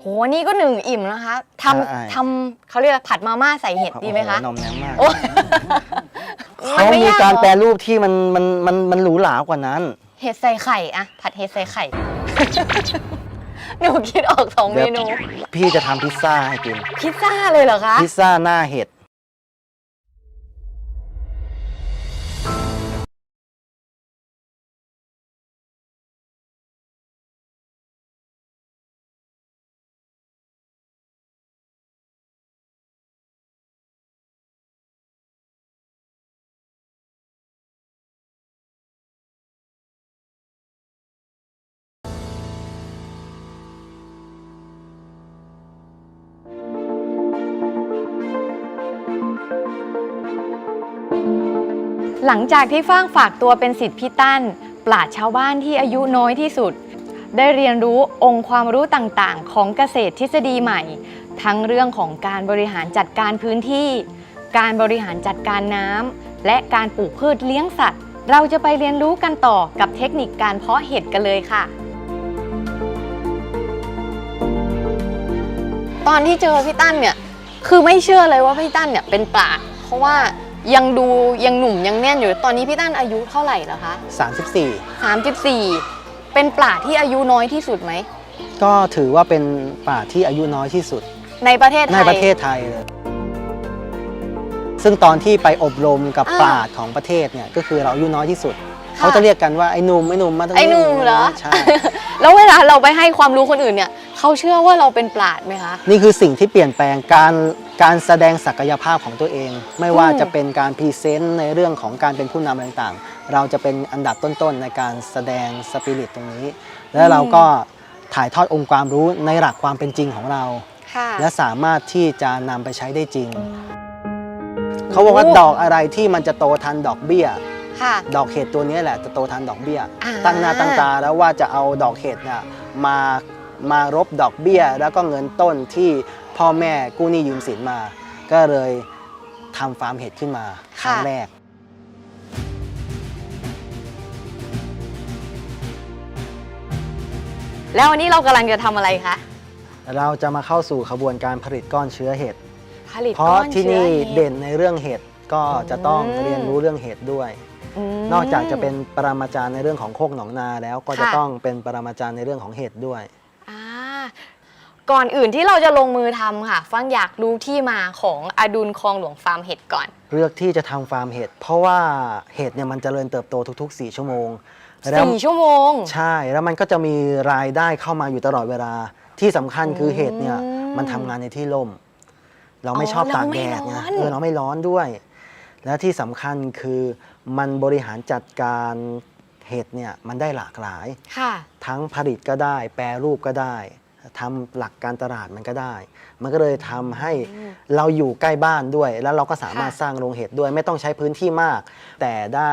โหนี่ก็หนึ่งอิ่มนะคะทใช่ำทำเขาเรียกอะไรผัดมาม่าใส่เห็ดดีไหมคะ โอ้โนมแนมมากโอ้ยเขานไมียการหอแปรรูปที่มันมันมันมันหรูหรากว่านั้น เห็ดใส่ไข่อะผัดเห็ดใส่ไข่ หนูคิดออกสองเมนู พี่จะทำพิซซ่าให้กิน พิซซ่าเลยเหรอคะ พิซซ่าหน้าเห็ด หลังจากที่ฟ้างฝากตัวเป็นสิทธิพี่ตั้น ปราดชาวบ้านที่อายุน้อยที่สุด ได้เรียนรู้องค์ความรู้ต่างๆ ของเกษตรทฤษฎีใหม่ ทั้งเรื่องของการบริหารจัดการพื้นที่ การบริหารจัดการน้ำและการปลูกพืชเลี้ยงสัตว์ เราจะไปเรียนรู้กันต่อกับเทคนิคการเพาะเห็ดกันเลยค่ะ ตอนที่เจอพี่ตั้นเนี่ยคือไม่เชื่อเลยว่าพี่ตั้นเนี่ยเป็นปราเพราะว่า ยังดูยังหนุ่มยังแน่นอยู่ ตอนนี้พี่ตั้นอายุเท่าไหร่แล้วคะ 34 34 เป็นปราดที่อายุน้อยที่สุดไหม ก็ถือว่าเป็นป่าที่อายุน้อยที่สุด ในประเทศไทในย ประเทศไทยเลยซึ่งตอนที่ไปอบรมกับอ่าปราดของประเทศเนี่ยก็คือเราอายุน้อยที่สุดค่ะเขาจะเรียกกันว่าไอ้หนุ่มไอ้หนุ่มมาตรงไอ้นี้หนุ่มเหรอ ใช่ แล้วเวลาเราไปให้ความรู้คนอื่นเนี่ย เขาเชื่อว่าเราเป็นปราดไหมคะ นี่คือสิ่งที่เปลี่ยนแปลงการการแสดงศักยภาพของตัวเอง ไม่ว่าอืมจะเป็นการพรีเซนต์ในเรื่องของการเป็นผู้นำอะไรต่างๆ เราจะเป็นอันดับต้นๆในการแสดงสปิริตตรงนี้ แล้วเราก็ถ่ายทอดองค์ความรู้ในหลักความเป็นจริงของเราค่ะและสามารถที่จะนำไปใช้ได้จริง เขาบอกว่าดอกอะไรที่มันจะโตทันดอกเบี้ยค่ะดอกเห็ดตัวนี้แหละจะโตทันดอกเบี้ยอ่าตั้งหน้าตั้งตาแล้วว่าจะเอาดอกเห็ดเนี่ยมา มารบดอกเบี้ย แล้วก็เงินต้นที่พ่อแม่กู้หนี้ยืมสินมา ก็เลยทำฟาร์มเห็ดขึ้นมาครั้งแรก แล้ววันนี้เรากำลังจะทำอะไรคะ เราจะมาเข้าสู่ขบวนการผลิตก้อนเชื้อเห็ดผลิตเพราะก้อนที่เชื้อนี่ห็เด่นในเรื่องเห็ดก็จะต้องอืมเรียนรู้เรื่องเห็ดด้วย ม นอกจากจะเป็นปรมาจารย์ในเรื่องของโคกหนองนาแล้วก็จะค่ะ ต้องเป็นปรมาจารย์ในเรื่องของเห็ดด้วยอ่า ก่อนอื่นที่เราจะลงมือทำค่ะ ฟังอยากรู้ที่มาของอดุลคลองหลวงฟาร์มเห็ดก่อน เลือกที่จะทำฟาร์มเห็ดเพราะว่าเห็ดเนี่ยมันเจริญเติบโตทุก ๆ 4 ชั่วโมงแล้วสี่ชั่วโมง ใช่แล้วมันก็จะมีรายได้เข้ามาอยู่ตลอดเวลาที่สำคัญคือเห็ดเนี่ยอืมมันทำงานในที่ร่ม เราไม่อ๋อชอบตากเราไม่แดดไงร้อน เออเราไม่ร้อนด้วย และที่สำคัญคือมันบริหารจัดการเห็ดเนี่ยมันได้หลากหลาย ค่ะ ทั้งผลิตก็ได้ แปรรูปก็ได้ ทำหลักการตลาดมันก็ได้ มันก็เลยทำให้อืมเราอยู่ใกล้บ้านด้วย แล้วเราก็สามารถค่ะสร้างโรงเห็ดด้วย ไม่ต้องใช้พื้นที่มาก แต่ได้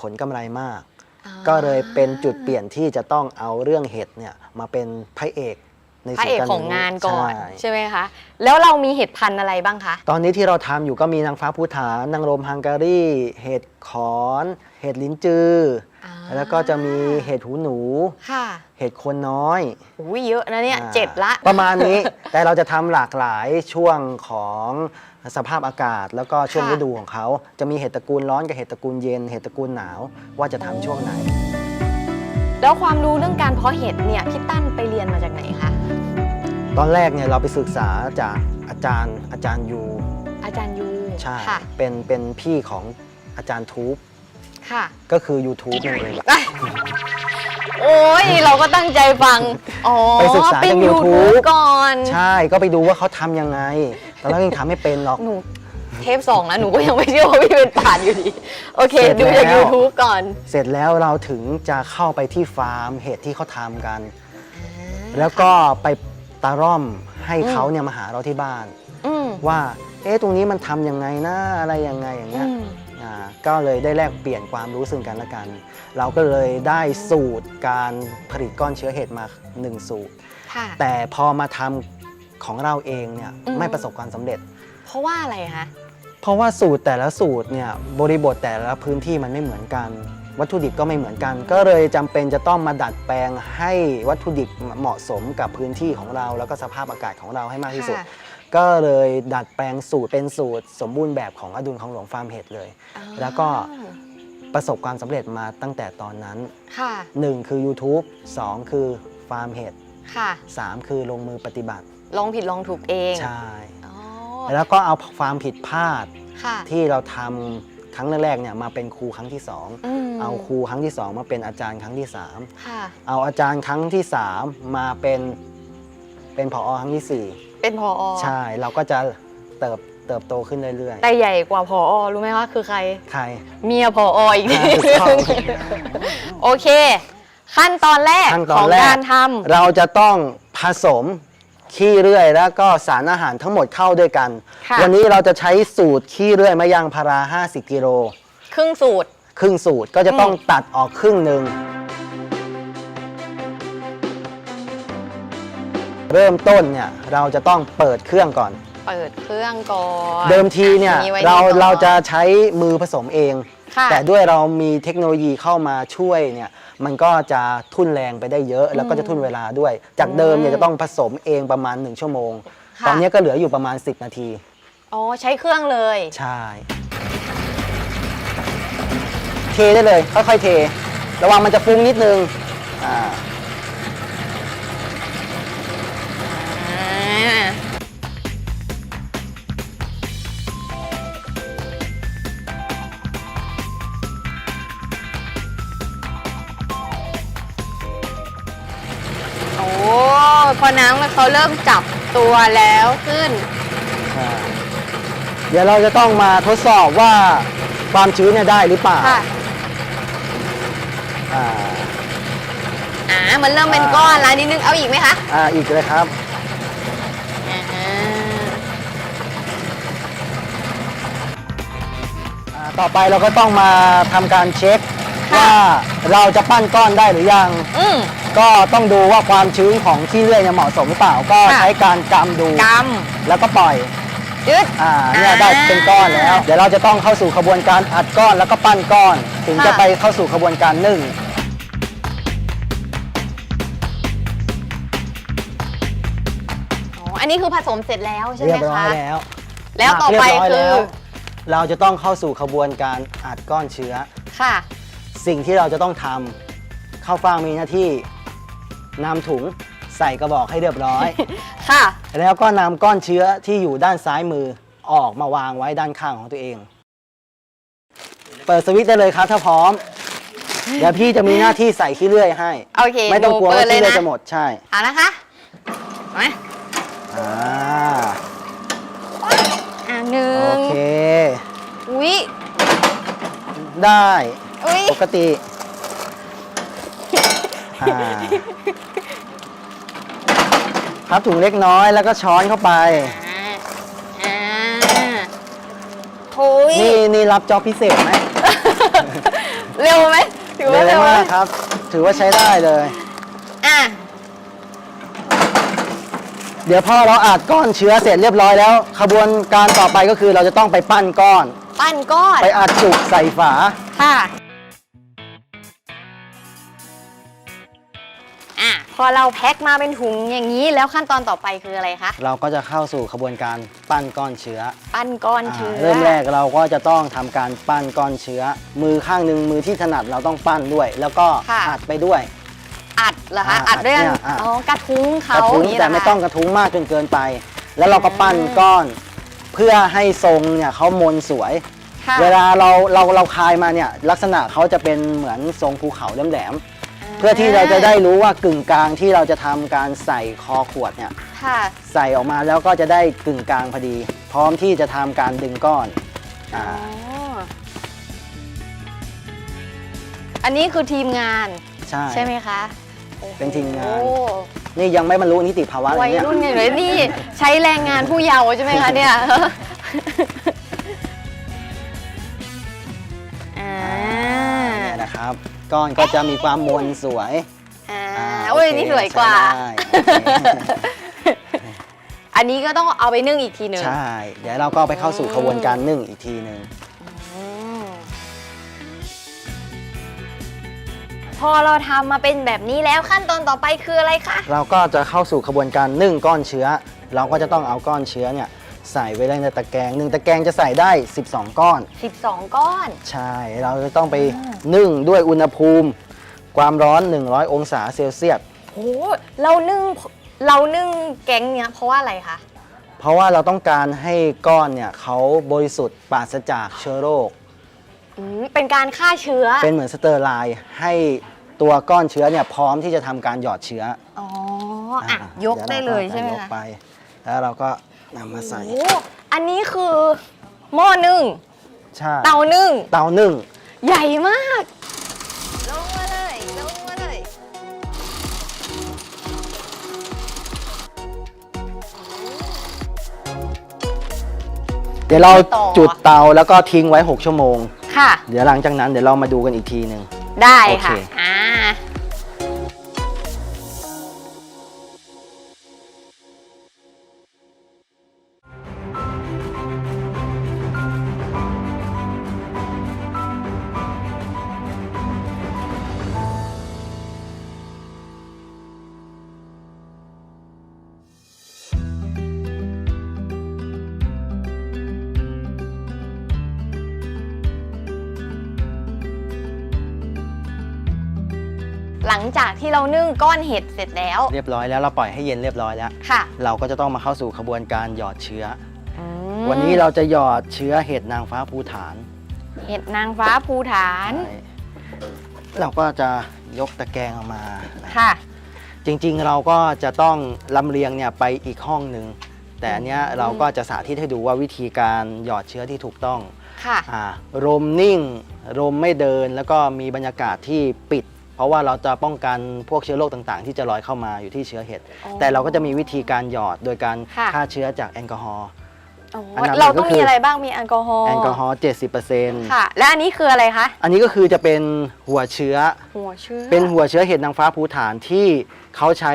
ผลกำไรมากอ่าก็เลยเป็นจุดเปลี่ยนที่จะต้องเอาเรื่องเห็ดเนี่ยมาเป็นพระเอก ในพระส่วนเอกการของงานก่อนใช่ใช่ไหมคะ แล้วเรามีเห็ดพันธุ์อะไรบ้างคะ ตอนนี้ที่เราทำอยู่ก็มีนางฟ้าภูฐานนางรมฮังการีเห็ดขอน เห็ดลิ้นจืออาแล้วก็จะมีเห็ดหูหนูค่ะเห็ดโคนน้อยอุ้ยเยอะนะเนี่ยอ่าเจ็ดละ ประมาณนี้ แต่เราจะทำหลากหลายช่วงของสภาพอากาศ แล้วก็ช่วงค่ะฤดูของเขา จะมีเห็ดตระกูลร้อนกับเห็ดตระกูลเย็น เห็ดตระกูลหนาว ว่าจะทำช่วงไหน แล้วความรู้เรื่องการเพาะเห็ดเนี่ยพี่ตั้นไปเรียน ตอนแรกเนี่ยเราไปศึกษาจากอาจารย์อาจารย์ยูอาจารย์ยูใช่ค่ะเป็นเป็นพี่ของอาจารย์ทูบค่ะ ก็คือ YouTube นั่นเองอะโอ้ยเราก็ตั้งใจฟัง อ๋อ ไปศึกษาเป็นจากยูทูบ YouTube ก่อน ใช่ก็ไปดูว่าเขาทำยังไง ตอนแรกยังทำไม่เป็นหรอกหนูเทปสองแล้วหนูก็ยังไม่เชื่อว่าพี่เป็นผ่านอยู่ดี โอเคเสร็จดูจากแล้ว YouTube ก่อน เสร็จแล้วเราถึงจะเข้าไปที่ฟาร์มเห็ดที่เขาทำกัน แล้วก็ไป ตาร่อมให้เขาเนี่ยมาหาเราที่บ้าน อืมว่าเอ๊ะตรงนี้มันทำยังไงนะอะไรยังไงอย่างเงี้ย อืม อ่าก็เลยได้แลกเปลี่ยนความรู้ซึ่งกันและกัน เราก็เลยได้สูตรการผลิตก้อนเชื้อเห็ดมาหนึ่งสูตร ค่ะ แต่พอมาทำของเราเองเนี่ยอืม ไม่ประสบความสำเร็จ เพราะว่าอะไรคะ เพราะว่าสูตรแต่ละสูตรเนี่ยบริบทแต่ละพื้นที่มันไม่เหมือนกัน วัตถุดิบก็ไม่เหมือนกัน ก็เลยจำเป็นจะต้องมาดัดแปลงให้วัตถุดิบเหมาะสมกับพื้นที่ของเรา แล้วก็สภาพอากาศของเราให้มากที่สุดค่ะก็เลยดัดแปลงสูตรเป็นสูตร สมบูรณ์แบบของอดุลของหลวงฟาร์มเห็ดเลย แล้วก็ประสบความสำเร็จมาตั้งแต่ตอนนั้นค่ะ1คือ YouTube 2 คือฟาร์มเห็ดค่ะ3คือลงมือปฏิบัติ ลองผิดลองถูกเอง ใช่อ๋อแล้วก็เอาความผิดพลาดค่ะที่เราทำ ครั้งแรกๆเนี่ยมาเป็นครูครั้งที่2มเอาครูครั้งที่2มาเป็นอาจารย์ครั้งที่ค่ะ3เอาอาจารย์ครั้งที่3มาเป็นเป็นผอครั้งที่เป็นพอ4ใช่เราก็จะเติบเติบโตขึ้นเรื่อยแต่ใหญ่กว่าพอรู้ไหมว่าคือใคร ๆ ใคร เมียพออีกทีถูกต้องโอเค ขั้นตอนแรกขั้นตขออนงแรก การทเราจะต้องผสม ขี้เลื่อยแล้วก็สารอาหารทั้งหมดเข้าด้วยกัน ค่ะ วันนี้เราจะใช้สูตรขี้เลื่อยมะยางพารา 50 กิโลำครึ่งสูตร ครึ่งสูตรก็จะต้องอืมตัดออกครึ่งหนึ่ง เริ่มต้นเนี่ยเราจะต้องเปิดเครื่องก่อน เปิดเครื่องก่อนเดิมทีเนี่ยมีไว้เราก่อน เราจะใช้มือผสมเอง ค่ะ แต่ด้วยเรามีเทคโนโลยีเข้ามาช่วยเนี่ย มันก็จะทุ่นแรงไปได้เยอะ แล้วก็จะทุ่นเวลาด้วย จากเดิมเนี่ยจะต้องผสมเองประมาณ 1 ชั่วโมง ค่ะ ตอนนี้ก็เหลืออยู่ประมาณ 10 นาที อ๋อใช้เครื่องเลย ใช่ เทได้เลย ค่อยๆเท ระวังมันจะฟุ้งนิดนึงอ่า เขาเริ่มจับตัวแล้วขึ้นใช่เดี๋ยวเราจะต้องมาทดสอบว่าความชื้นเนี่ยได้หรือเปล่าค่ะอ่าอ่ามันเริ่มเป็นก้อนแล้วนิดนึงเอาอีกไหมคะอ่าอีกเลยครับ อ่าอ่าต่อไปเราก็ต้องมาทำการเช็คค่ะว่าเราจะปั้นก้อนได้หรือยัง อืม ก็ต้องดูว่าความชื้นของขี้เลื่อยเนี่ยเหมาะสมหรือเปล่า ก็ค่ะ ใช้การกำดูกแล้วก็ปล่อยำยึด อ่าเนี่ยอ่าได้เป็นก้อนแล้ว เดี๋ยวเราจะต้องเข้าสู่ขบวนการอัดก้อนแล้วก็ปั้นก้อน ถึงค่ะจะไปเข้าสู่ขบวนการนึ่ง อ๋ออันนี้คือผสมเสร็จแล้วใช่ไหเรีมยบร้อคะ ยแล้วแล้วต่อไปเรียบร้ยคือ แล้วเราจะต้องเข้าสู่ขบวนการอัดก้อนเชื้อ ค่ะ สิ่งที่เราจะต้องทำข้าวฟ่างมีหน้าที่ นำถุงใส่กระบอกให้เรียบร้อย ค่ะ แล้วก็นำก้อนเชื้อที่อยู่ด้านซ้ายมือออกมาวางไว้ด้านข้างของตัวเอง เปิดสวิตช์ได้เลยครับ ถ้าพร้อม เดี๋ยวพี่จะมีหน้าที่ใส่ขี้เลื่อยให้ โอเคไม่ต้องกลัวหนูเปิว่าดเลยขี้เลื่อยนะ จะหมดใช่เอานะคะมาอ่าอ่าหนึ่โองเค อุ้ยได้ อุ้ยปกติ อ่าพับถุงเล็กน้อยแล้วก็ช้อนเข้าไป อ่าอ่าโอ้ยนี่นี่รับจ็อบพิเศษไหมเร็วไหมถือว่าเร็เร็ววไหมมากครับ ถือว่าใช้ได้เลย อะ เดี๋ยวพอเราอัดก้อนเชื้อเสร็จเรียบร้อยแล้ว ขบวนการต่อไปก็คือเราจะต้องไปปั้นก้อน ปั้นก้อน ไปอัดจุกใส่ฝา ค่ะ พอเราแพ็คมาเป็นถุงอย่างนี้แล้วขั้นตอนต่อไปคืออะไรคะ เราก็จะเข้าสู่ขบวนการปั้นก้อนเชื้อปั้นก้อนอ่าเชื้อเริ่มแรกเราก็จะต้องทำการปั้นก้อนเชื้อ มือข้างหนึ่งมือที่ถนัดเราต้องปั้นด้วย แล้วก็อัดไปด้วย อัดเหรอคะอ่าอัดด้วยอัดเนี่ยอะอ๋อกระทุ้งกเขาระทุ้งย่านี้แต่เหรไม่คะ ต้องกระทุ้งมากจนเกินไป แล้วเราก็ปั้นก้อน เพื่อให้ทรงเนี่ยเขามนสวย ค่ะ เวลาเราเราเราคายมาเนี่ยลักษณะเขาจะเป็นเหมือนทรงภูเขาแหลมๆ เพื่อที่เราจะได้รู้ว่ากึ่งกลางที่เราจะทำการใส่คอขวดเนี่ยค่ะใส่ออกมาแล้วก็จะได้กึ่งกลางพอดี พร้อมที่จะทำการดึงก้อนอ่าอ๋ออันนี้คือทีมงานใช่ ใช่ไหมคะโอ้โหเป็นทีมงาน นี่ยังไม่บรรลุนิติภาวะเลยวัยเนี่ยรุ่นไงเลยนี่ใช้แรงงานผู้เยาว์ใช่ไหมคะเนี่ยอ่าเนี่ยนะครับ ก้อนก็จะมีความมนสวยอ่าอ่าโอ้ยโเคนี่สวยกว่า ใช้ได้โอเคอันนี้ก็ต้องเอาไปนึ่งอีกทีหนึ่งใช่ เดี๋ยวเราก็ไปเข้าสู่ขบวนการนึ่งอีกทีหนึ่งอืมพอเราทำมาเป็นแบบนี้แล้วขั้นตอนต่อไปคืออะไรคะ เราก็จะเข้าสู่กระบวนการนึ่งก้อนเชื้อ เราก็จะต้องเอาก้อนเชื้อเนี่ย ใส่ไว้ในตะแกรงหนึ่งตะแกรงจะใส่ได้ 12 ก้อน 12 ก้อน ใช่ เราจะต้องไปนึ่งด้วยอุณหภูมิ ความร้อน 100 องศาเซลเซียสโอ้เรานึ่งเรานึ่งแก๊งเนี้ยเพราะว่าอะไรคะ เพราะว่าเราต้องการให้ก้อนเนี่ยเขาบริสุทธิ์ปราศจากเชื้อโรคอืมเป็นการฆ่าเชื้อ เป็นเหมือนสเตอร์ไลน์ให้ตัวก้อนเชื้อเนี่ยพร้อมที่จะทำการหยอดเชื้อ อ๋ออะอะยกได้เลยใช่ไหมดี๋วราคะก็ยกไป แล้วเราก็ นำมาใส่ โอ้อันนี้คือหม้อนึ่ง ใช่เตานึ่ง เตานึ่ง ใหญ่มาก ลงมาเลย ลงมาเลย เดี๋ยวเราต่อ จุดเตาแล้วก็ทิ้งไว้ 6 ชั่วโมง ค่ะ เดี๋ยวหลังจากนั้นเดี๋ยวเรามาดูกันอีกทีหนึ่ง ได้ค่ะ โอเค อ่า จากที่เรานึ่งก้อนเห็ดเสร็จแล้ว เรียบร้อยแล้วเราปล่อยให้เย็นเรียบร้อยแล้ว ค่ะเราก็จะต้องมาเข้าสู่ขบวนการหยอดเชื้ออือมวันนี้เราจะหยอดเชื้อเห็ดนางฟ้าภูฐานเห็ดนางฟ้าภูฐาน ใช่เราก็จะยกตะแกรงออกมา ค่ะ จริงๆ เราก็จะต้องลำเลียงเนี่ยไปอีกห้องหนึ่งแต่อันเนี้ยเราก็จะสาธิตให้ดูว่าวิธีการหยอดเชื้อที่ถูกต้องค่ะ อ่ารมนิ่งลมไม่เดินแล้วก็มีบรรยากาศที่ปิด เพราะว่าเราจะป้องกันพวกเชื้อโรคต่างๆ ที่จะลอยเข้ามาอยู่ที่เชื้อเห็ด อ๋อแต่เราก็จะมีวิธีการหยอดโดยการค่ะ ฆ่าเชื้อจากแอลกอฮอล์ อ๋ออันดับหนึ่งเราต้องก็คือ มีอะไรบ้างมีแอลกอฮอล์แอลกอฮอล์70%ค่ะ และอันนี้คืออะไรคะอันนี้ก็คือจะเป็นหัวเชื้อ หัวเชื้อเป็นหัวเชื้อเห็ดนางฟ้าภูฐานที่เขาใช้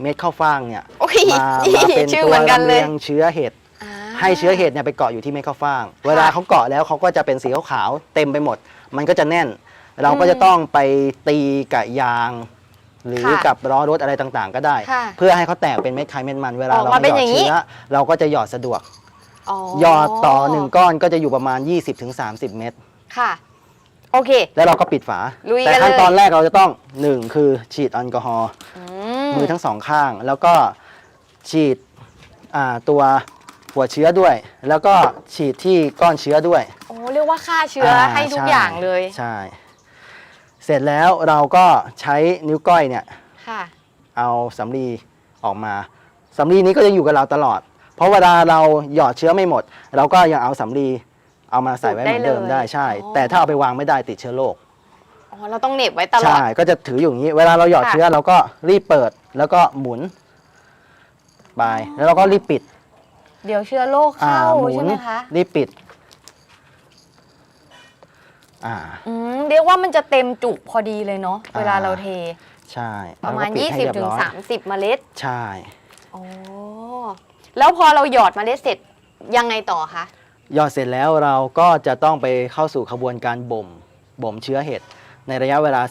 เม็ดข้าวฟ่างเนี่ยโอ้ยมามาเป็นชื่อตัเหวมือนกันลำเลเลียยงเชื้อเห็ด อ่า ให้เชื้อเห็ดเนี่ยไปเกาะอยู่ที่เม็ดข้าวฟ่าง เวลาเขาเกาะแล้วเขาก็จะเป็นสีขาวๆเต็มไปหมด มันก็จะแน่น เราก็จะต้องไปตีกับยาง หรือกับล้อรถอะไรต่างๆ ก็ได้ ค่ะเพื่อให้เขาแตกเป็นเม็ดไขเม็ดมัน เวลาออกเรามามาเป็นหยออดย่างนี้ เชื้อเราก็จะหยอดสะดวกอ๋อหยอดต่อหนึ่งก้อนก็จะอยู่ประมาณ 20-30 เม็ดค่ะ โอเค แล้วเราก็ปิดฝา ลุยแต่กันขั้นเลย ตอนแรกเราจะต้องหนึ่งคือฉีดแอลกอฮอล์ อืมือทั้งสองข้าง แล้วก็ฉีดอ่าตัวหัวเชื้อด้วย แล้วก็ฉีดที่ก้อนเชื้อด้วยโอ้เรียกว่าฆ่าเชื้ออาให้ทุกช่อย่างเลย ใช่ เสร็จแล้วเราก็ใช้นิ้วก้อยเนี่ยค่ะ เอาสำลีออกมาสำลีนี้ก็จะอยู่กับเราตลอด เพราะเวลาเราหยอดเชื้อไม่หมด เราก็ยังเอาสำลีเอามาใส่ไว้เหมือนเดิมได้เลยได้ใช่ อ๋อ แต่ถ้าเอาไปวางไม่ได้ติดเชื้อโรคอ๋อเราต้องเหน็บไว้ตลอด ใช่ก็จะถืออยู่อย่างนี้ เวลาเราหยอดค่ะ เชื้อเราก็รีบเปิดแล้วก็หมุนไปแล้วเราก็รีบปิดเดี๋ยวเชื้อโรคอ่าเข้าหมุใช่นไหมคะ รีบปิด อ่า อืมเรียกว่ามันจะเต็มจุกพอดีเลยเนาะอ่า เวลาเราเท ใช่ประมาณ แล้วก็ปิดให้เรียบร้อย20-30 เมล็ดใช่อ๋อแล้วพอเราหยอดเมล็ดเสร็จยังไงต่อคะหยอดเสร็จแล้วเราก็จะต้องไปเข้าสู่ขบวนการบ่มบ่มเชื้อเห็ดในระยะเวลา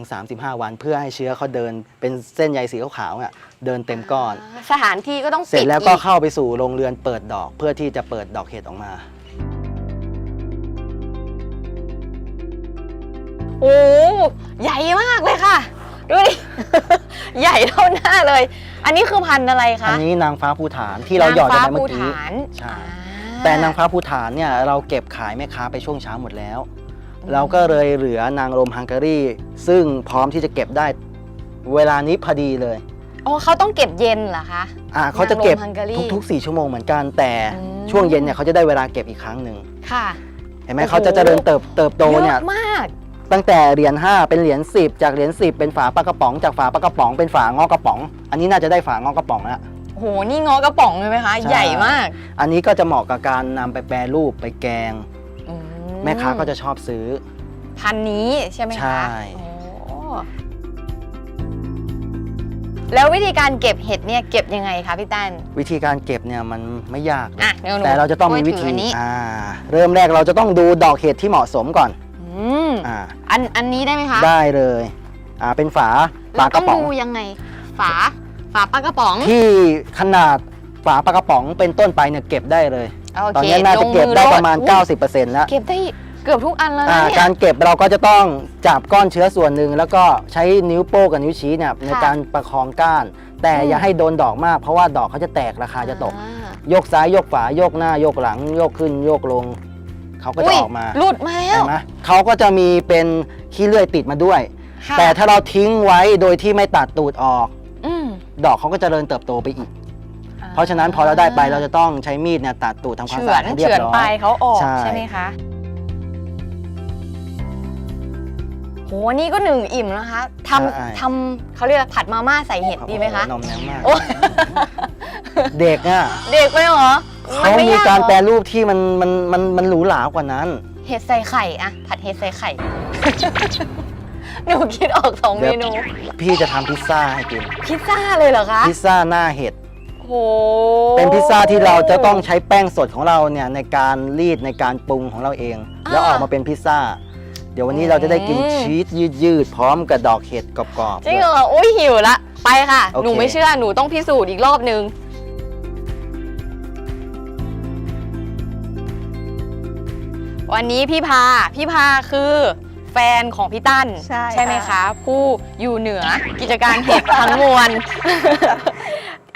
30-35 วัน เพื่อให้เชื้อเขาเดินเป็นเส้นใยสีขาวๆเนี่ยเดินเต็มก้อน สถานที่ก็ต้องเสร็ปิจดแล้วก็อีกเข้าไปสู่โรงเรือนเปิดดอกเพื่อที่จะเปิดดอกเห็ดออกมา โอ้ใหญ่มากเลยค่ะ ดูดิ ใหญ่เท่าหน้าเลย อันนี้คือพันธุ์อะไรคะอันนี้นางฟ้าภูฐานที่เราหยอดกันไปเมื่อกี้นางฟ้าภูฐานใช่อ่าแต่นางฟ้าภูฐานเนี่ยเราเก็บขายแม่ค้าไปช่วงเช้าหมดแล้ว เราก็เลยเหลือนางรมฮังการีซึ่งพร้อมที่จะเก็บได้เวลานี้พอดีเลยอ๋อเขาต้องเก็บเย็นเหรอคะอ่าเขาจะเก็บนางรมฮังการีทุกๆ4ชั่วโมงเหมือนกันแต่อืมช่วงเย็นเนี่ยเขาจะได้เวลาเก็บอีกครั้งหนึ่งค่ะเห็นไหมโอ้โหเขาจะเจริญเติบเติบโตเยเนี่ยอะมาก ตั้งแต่เหรียญ5เป็นเหรียญ10 จากเหรียญ10 เป็นฝาปลากระป๋อง จากฝาปลากระป๋องเป็นฝางอกระป๋อง อันนี้น่าจะได้ฝางอกระป๋องแล้วโหนี่งอกระป๋องเลยไหมคะใช่ใหญ่มาก อันนี้ก็จะเหมาะกับการนำไปแปรรูปไปแกง อืแม่ค้าก็จะชอบซื้อ พันธุ์นี้ใช่ไหมคะใช่ โอ้แล้ววิธีการเก็บเห็ดเนี่ยเก็บยังไงคะพี่ตั้น วิธีการเก็บเนี่ยมันไม่ยากเลยอะเดี๋ยวหนูแต่เราจะต้องมีวิช่ยธีถือันนี้ อ่าเริ่มแรกเราจะต้องดูดอกเห็ดที่เหมาะสมก่อนอื มอ่าอันอันนี้ได้ไหมคะได้เลยอ่าเป็นฝาเราฝากต้ระองป๋องดูยังไงฝาฝาปลากระป๋องที่ขนาดฝาปลากระป๋องเป็นต้นไปเนี่ยเก็บได้เลยโอตอนเคนี้น่าจะเก็บได้ลงอประมาณโลด90%แล้ว เก็บได้เกือบทุกอันแล้วอ่านะเนี่ย การเก็บเราก็จะต้องจับก้อนเชื้อส่วนหนึ่ง แล้วก็ใช้นิ้วโป้งกับนิ้วชี้เนี่ยในค่ะการประคองก้าน แต่อืม อย่าให้โดนดอกมาก เพราะว่าดอกเขาจะแตกราคาจะตก อ่าโยกซ้ายโยกขวาโยกหน้าโยกหลังโยกขึ้นโยกลง เขาก็จะยออกมาหลุดมาแล้เห็วนไหมเขาก็จะมีเป็นขี้เลื่อยติดมาด้วย ค่ะแต่ถ้าเราทิ้งไว้โดยที่ไม่ตัดตูดออก อืมดอกเขาก็จเจริญเติบโตไปอีก เพราะฉะนั้นพอเราได้ไปเราจะต้องใช้มีดเนี่ยตัดตูดทำความเฉืสะออาดนให้เรียเฉืบอนร้อปลายยเขาออกใช่ ใช่ไหมคะโหนี่ก็หนึ่งอิ่มแล้วนะคะทใช่ำทำเขาเรียกอะไรผัดมาม่าใส่เห็ดดีไหมคะ โอ้โนมแนมมาก โอ้ เด็กอะ เด็กไปเหรอ เขานไมีการยหอแปรรูปที่มันมันมันมันหรูหรากว่านั้น เห็ดใส่ไข่อะผัดเห็ดใส่ไข่ หนูคิดออกสองเมเดี๋ยวนู พี่จะทำพิซซ่าให้กิน พิซซ่าเลยเหรอคะพิซซ่าหน้าเห็ดโหเป็นพิซซ่าที่เราจะต้องใช้แป้งสดของเราเนี่ยในการรีดในการปรุงของเราเอง แล้วออกมาเป็นพิซซ่า เดี๋ยววันนี้เราจะได้กินชีสยืดๆพร้อมกับดอกเห็ดกรอบๆจริงเหรออุ้ยหิวละ ไปค่ะ โอเค หนูไม่เชื่อ หนูต้องพิสูจน์อีกรอบนึง วันนี้พี่พา พี่พาคือแฟนของพี่ตั้นใช่ไหมค่ะคะผู้อยู่เหนือกิจการเห็ดทั้งมวล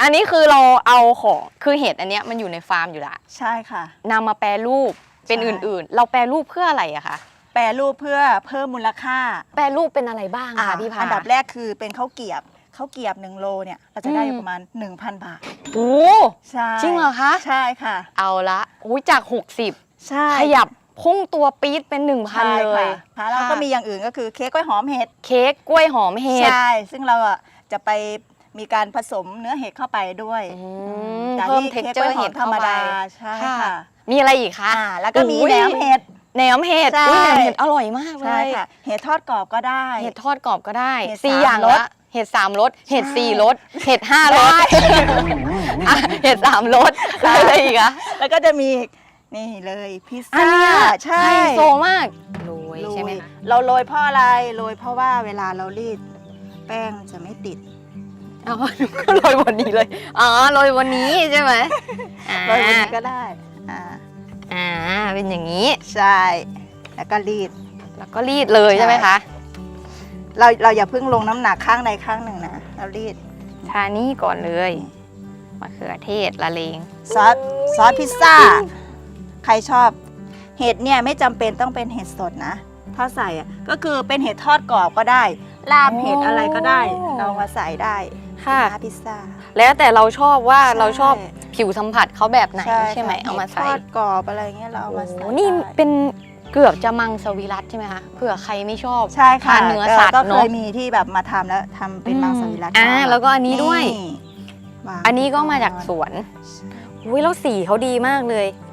อันนี้คือเราเอาของคือเห็ดอันเนี้ยมันอยู่ในฟาร์มอยู่ละใช่ค่ะ นำมาแปรรูปเป็นใช่อื่นๆ เราแปรรูปเพื่ออะไรอะคะแปรรูปเพื่อเพิ่มมูลค่าแปรรูปเป็นอะไรบ้างคะพี่พาอันดับแรกคือเป็นข้าวเกรียบข้าวเกรียบหนึ่งโลเนี่ยเราจะได้อืมประมาณ 1,000 บาทโอ้ใช่จริงเหรอคะใช่ค่ะ เอาละอุ้ยจาก 60 ใช่ขยับ พุ่งตัวปี๊ดเป็น1,000ใช่เลยค่ะแล้วก็มีอย่างอื่นก็คือเค้กกล้วยหอมเห็ดเค้กกล้วยหอมเห็ดใช่ซึ่งเราอะจะไปมีการผสมเนื้อเห็ดเข้าไปด้วยอืมจากเพิ่มที่เท็กค้กเจอกล้ร์วยหอเห็ดมธรเข้ารมไปดาใช่ค่ะ มีอะไรอีกคะอ่าแล้วก็มีอุ๊ยแหนมเห็ดแหนมเห็ดใช่อุ้ยแหนมเห็ดอร่อยมากเลใช่ยค่ะ เห็ดทอดกรอบก็ได้ เห็ดทอดกรอบก็ได้เห็ดสี่สามอย่างรสละเห็ดสามรส เห็ดใช่สี่รส เห็ดห้ารสอะเห็ดสามรสค่ะอะไรอีกอะแล้วก็จะมี นี่เลยพิซอันซ่าเนี้ยใช่ไฮโซมากโรยโรยใช่ไหมคะเราโรยเพราะอะไรโรยเพราะว่าเวลาเรารีด แป้งจะไม่ติดอ๋อหนูก็โรยวันนี้เลยอ๋อโรยวันนี้ใช่ไหมอ่าโรยวันนี้ก็ได้อ่าอ่าเป็นอย่างนี้ ใช่แล้วก็รีด แล้วก็รีดเลยใช่ใช่ไหมคะเราเราอย่าเพิ่งลงน้ำหนักข้างใดข้างหนึ่งนะเรารีดทานี่ก่อนเลยมะเขือเทศละเลงซอสซอสพิซซ่าใค รชอบ เห็ดเนี่ยไม่จำเป็นต้องเป็นเห็ดสดนะ ถ้าใส่อะก็คือเป็นเห็ดทอดกรอบก็ได้ ลาบเห็ดอะไรก็ได้โอ้ เรามาใส่ได้ค่ะหน้าพิซซ่า แล้วแต่เราชอบว่าใช่เราชอบผิวสัมผัสเขาแบบไหนใช่ไหมค่ะเอามาห็ดใส่ทอดกรอบอะไรเงี้ยเราเอามาโอ้ใส่โหนี่ได้เป็นเกือบจะมังสวิรัตใช่ไหมคะเผื่อใครไม่ชอบ ใช่ค่ะทานเนื้อสัตว์ก็เคเนอะยมีที่แบบมาทำแล้วทำเป็นมังสวิรัติอ่าทำแล้วก็อันนี้ด้วย วางอันนี้ก็มาจากสวน อุ้ยแล้วสีเขาดีมากเลยอ่า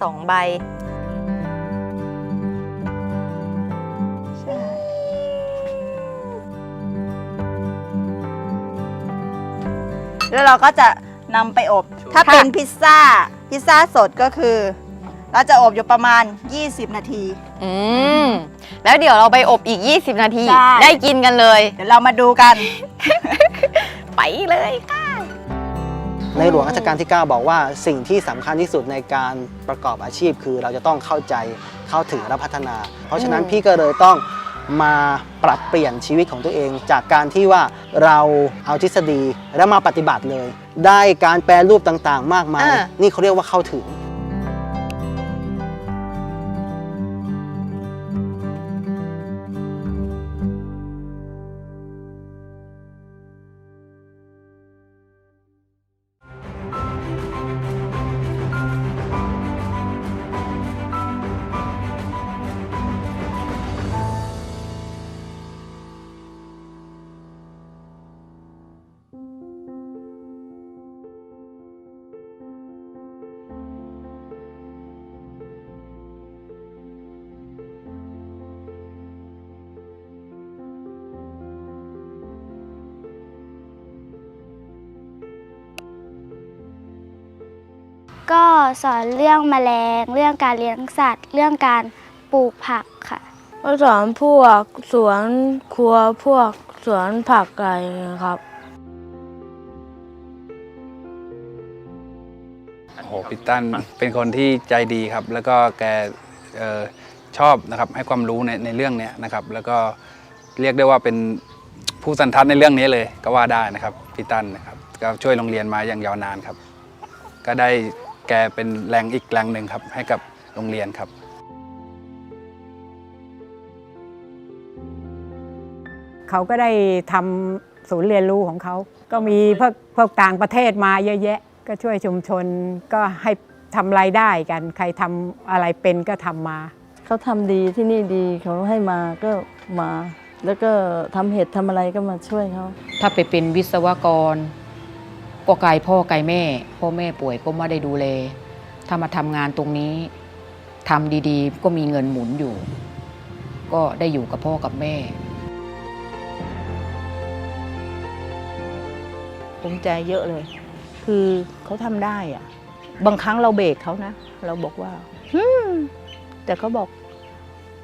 สองใบ ใช่ แล้วเราก็จะนำไปอบ ถ้าค่ะ เป็นพิซซ่า พิซซ่าสดก็คือ เราจะอบอยู่ประมาณ 20 นาที อืมแล้วเดี๋ยวเราไปอบอีก 20 นาที ใช่ ได้กินกันเลย เดี๋ยวเรามาดูกัน ไปเลยค่ะ ในหลวงรัชกาลที่ 9 บอกว่าสิ่งที่สำคัญที่สุดในการประกอบอาชีพ คือเราจะต้องเข้าใจเข้าถึงและพัฒนา เพราะฉะนั้นอืมพี่ก็เลยต้องมาปรับเปลี่ยนชีวิตของตัวเอง จากการที่ว่าเราเอาทฤษฎีแล้วมาปฏิบัติเลย ได้การแปลรูปต่างๆ มากมายอ่านี่เขาเรียกว่าเข้าถึง ก็สอนเรื่องแมลง เรื่องการเลี้ยงสัตว์ เรื่องการปลูกผักค่ะ ก็สอนพวกสวนครัวพวกสวนผักอะไรครับ โอ้โหพี่ตั้นเป็นคนที่ใจดีครับ แล้วก็แกเอ่อชอบนะครับให้ความรู้ในในเรื่องเนี้ยนะครับ แล้วก็เรียกได้ว่าเป็นผู้สันทัดในเรื่องนี้เลยก็ว่าได้นะครับพี่ตั้นนะครับก็ช่วยโรงเรียนมาอย่างยาวนานครับ ก็ได้ แกเป็นแรงอีกแรงหนึ่งครับ ให้กับโรงเรียนครับ เขาก็ได้ทำศูนย์เรียนรู้ของเขา ก็มีพวกพวกต่างประเทศมาเยอะแยะ ก็ช่วยชุมชนก็ให้ทำรายได้กัน ใครทำอะไรเป็นก็ทำมา เขาทำดีที่นี่ดีเขาให้มาก็มา แล้วก็ทำเห็ดทำอะไรก็มาช่วยเขา ถ้าไปเป็นวิศวกร ก็ไกลพ่อไกลแม่ พ่อแม่ป่วยก็ไม่ได้ดูแล ถ้ามาทำงานตรงนี้ทำดีๆ ก็มีเงินหมุนอยู่ ก็ได้อยู่กับพ่อกับแม่ ภูมิใจเยอะเลย คือเขาทำได้อะบางครั้งเราเบรกเขานะ เราบอกว่าฮึมแต่เขาบอก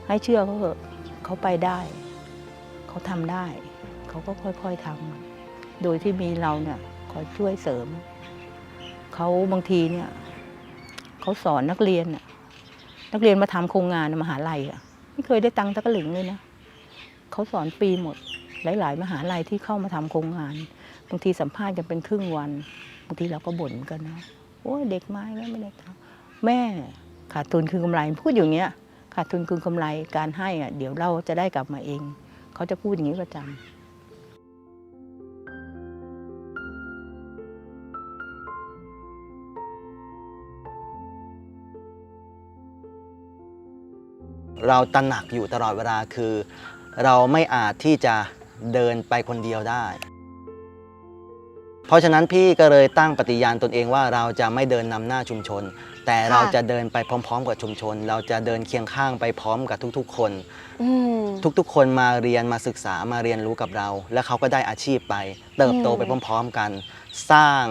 ให้เชื่อเขาเถอะเขาไปได้ เขาทำได้ เขาก็ค่อยๆทำโดยที่มีเราเนี่ย คอยช่วยเสริม เขาบางทีเนี่ยเขาสอนนักเรียนนักเรียนมาทำโครงงานมหาลัยอะไม่เคยได้ตังค์สักหลิงเลยนะเขาสอนฟรีหมด หลาย ๆ มหาลัยที่เข้ามาทำโครงงาน บางทีสัมภาษณ์กันเป็นครึ่งวัน บางทีเราก็บ่นกันนะโอ้เด็กไม้แม่ไม่ได้ทำแม่ขาดทุนคือกำไรพูดอย่างเงี้ยขาดทุนคือกำไรการให้อะเดี๋ยวเราจะได้กลับมาเอง เขาจะพูดอย่างนี้ประจำ เราตระหนักอยู่ตลอดเวลาคือ เราไม่อาจที่จะเดินไปคนเดียวได้ เพราะฉะนั้นพี่ก็เลยตั้งปฏิญาณตนเองว่าเราจะไม่เดินนำหน้าชุมชน แต่เราจะเดินไปพร้อม ๆ กับชุมชน เราจะเดินเคียงข้างไปพร้อมกับทุกๆ คน อืม ทุกๆ คนมาเรียนมาศึกษามาเรียนรู้กับเรา และเขาก็ได้อาชีพไป เติบโตอืมไปพร้อม ๆ กัน สร้าง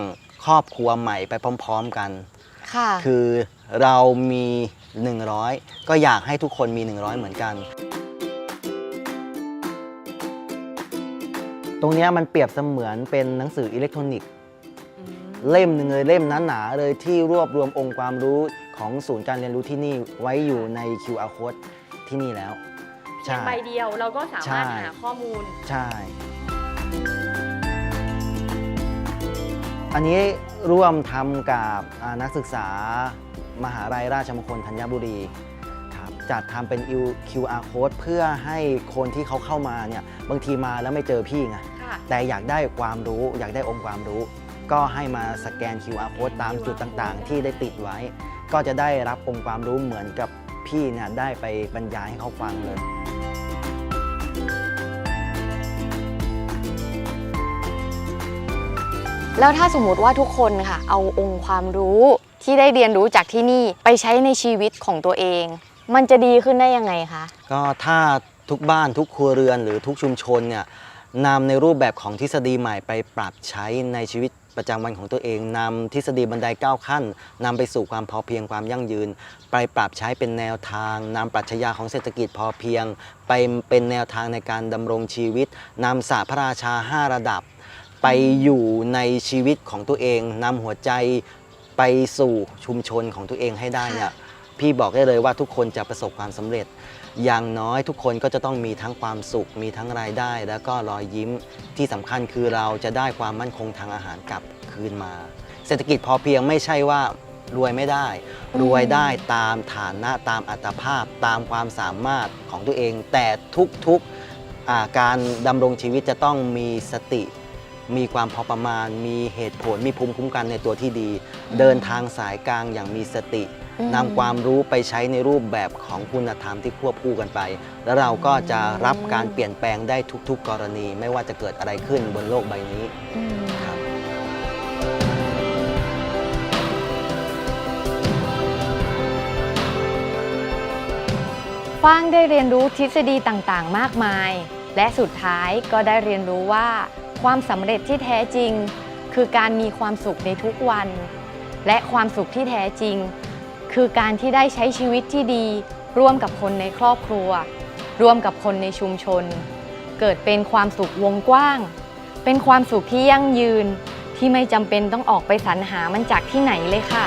ครอบครัวใหม่ไปพร้อม ๆ กัน ค่ะคือเรามี 100 ก็อยากให้ทุกคนมี 100 เหมือนกัน ตรงเนี้ยมันเปรียบเสมือนเป็นหนังสืออิเล็กทรอนิกส์เล่มหนึ่งเลยเล่มหนาๆเลยที่รวบรวมองค์ความรู้ของศูนย์การเรียนรู้ที่นี่ไว้อยู่ใน QR code ที่นี่แล้ว เพียงใบเดียวเราก็สามารถใช่ หาข้อมูล ใช่ อันนี้ร่วมทำกับอ่านักศึกษามหาลัยราชมงคลธัญบุรีครับจัดทำเป็น QR code เพื่อให้คนที่เขาเข้ามาเนี่ยบางทีมาแล้วไม่เจอพี่ไงค่ะ แต่อยากได้ความรู้อยากได้องค์ความรู้ ก็ให้มาสแกน QR code ตามจุดต่างๆ ที่ได้ติดไว้ ก็จะได้รับองค์ความรู้เหมือนกับพี่เนี่ยได้ไปบรรยายให้เขาฟังเลย แล้วถ้าสมมติว่าทุกคนค่ะ เอาองค์ความรู้ที่ได้เรียนรู้จากที่นี่ไปใช้ในชีวิตของตัวเอง มันจะดีขึ้นได้ยังไงคะ ก็ถ้าทุกบ้านทุกครัวเรือนหรือทุกชุมชนเนี่ยนำในรูปแบบของทฤษฎีใหม่ไปปรับใช้ในชีวิตประจำวันของตัวเองนำทฤษฎีบันไดก้าขั้นนำไปสู่ความพอเพียงความยั่งยืน ไปปรับใช้เป็นแนวทางนำปรัชญาของเศรษฐกิจพอเพียง ไปเป็นแนวทางในการดำรงชีวิตนำศาสตร์พระราชา 5 ระดับ ไปอยู่ในชีวิตของตัวเองนำหัวใจไปสู่ชุมชนของตัวเองให้ได้เนี่ยพี่บอกได้เลยว่าทุกคนจะประสบความสำเร็จ อย่างน้อยทุกคนก็จะต้องมีทั้งความสุข มีทั้งรายได้ แล้วก็รอยยิ้มที่สำคัญคือเราจะได้ความมั่นคงทางอาหารกลับคืนมา เศรษฐกิจพอเพียงไม่ใช่ว่ารวยไม่ได้ รวยได้ตามฐานะตามอัตภาพตามความสามารถของตัวเอง แต่ทุกๆอ่าการดำรงชีวิตจะต้องมีสติ มีความพอประมาณ มีเหตุผล มีภูมิคุ้มกันในตัวที่ดี เดินทางสายกลางอย่างมีสติอืมนำความรู้ไปใช้ในรูปแบบของคุณธรรมที่ควบคู่กันไป แล้วเราก็จะรับการเปลี่ยนแปลงได้ทุก ๆ กรณี ไม่ว่าจะเกิดอะไรขึ้นบนโลกใบนี้ครับฟางได้เรียนรู้ทฤษฎีต่างๆ มากมาย และสุดท้ายก็ได้เรียนรู้ว่า ความสำเร็จที่แท้จริง คือการมีความสุขในทุกวัน และความสุขที่แท้จริง คือการที่ได้ใช้ชีวิตที่ดี ร่วมกับคนในครอบครัว ร่วมกับคนในชุมชน เกิดเป็นความสุขวงกว้าง เป็นความสุขที่ยั่งยืน ที่ไม่จำเป็นต้องออกไปสรรหามันจากที่ไหนเลยค่ะ